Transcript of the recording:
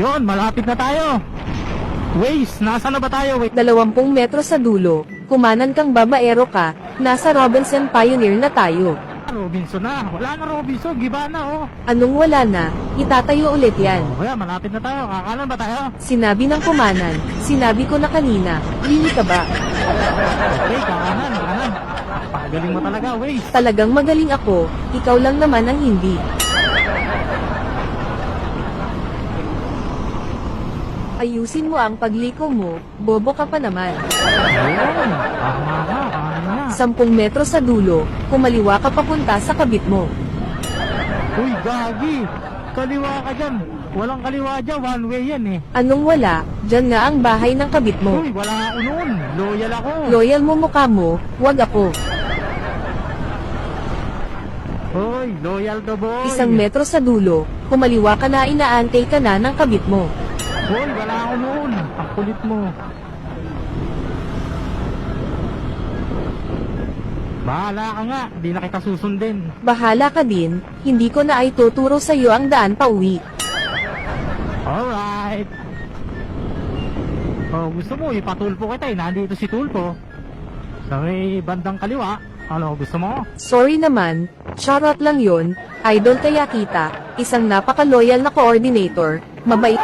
Yun, malapit na tayo. Waze, nasa na ba tayo? Wait. 20 metro sa dulo, kumanan kang babaero ka, nasa Robinson Pioneer na tayo. Robinson na. Wala na Robinson. Giba na, oh. Anong wala na, itatayo ulit yan. Oh, kaya malapit na tayo. Kakanan ba tayo? Sinabi ng kumanan, sinabi ko na kanina, lili ka ba? Okay, kakanan, kakanan. Pagaling mo talaga, Waze. Talagang magaling ako, ikaw lang naman ang hindi. Ayusin mo ang pagliko mo, bobo ka pa naman. 10 metro sa dulo, kumaliwa ka papunta sa kabit mo. Uy, gagi. Kaliwa ka dyan. Walang kaliwa dyan. One way yan eh. Anong wala, dyan nga ang bahay ng kabit mo. Uy, wala ako noon. Loyal ako. Loyal mo mukha mo, wag ako. Uy, loyal to boy. Isang metro sa dulo, kumaliwa ka na inaantay ka na ng kabit mo. Uy, wala ako noon. Ang kulit mo. Bahala ka nga. Di na kita susundin. Bahala ka din, hindi ko na ay tuturo sa iyo ang daan pa uwi. Alright. Oh, gusto mo, ipatulpo kita eh. Nandito si Tulpo. Sa may bandang kaliwa. Ano, gusto mo? Sorry naman, charot lang yon, idol kaya kita, isang napaka-loyal na coordinator, mabait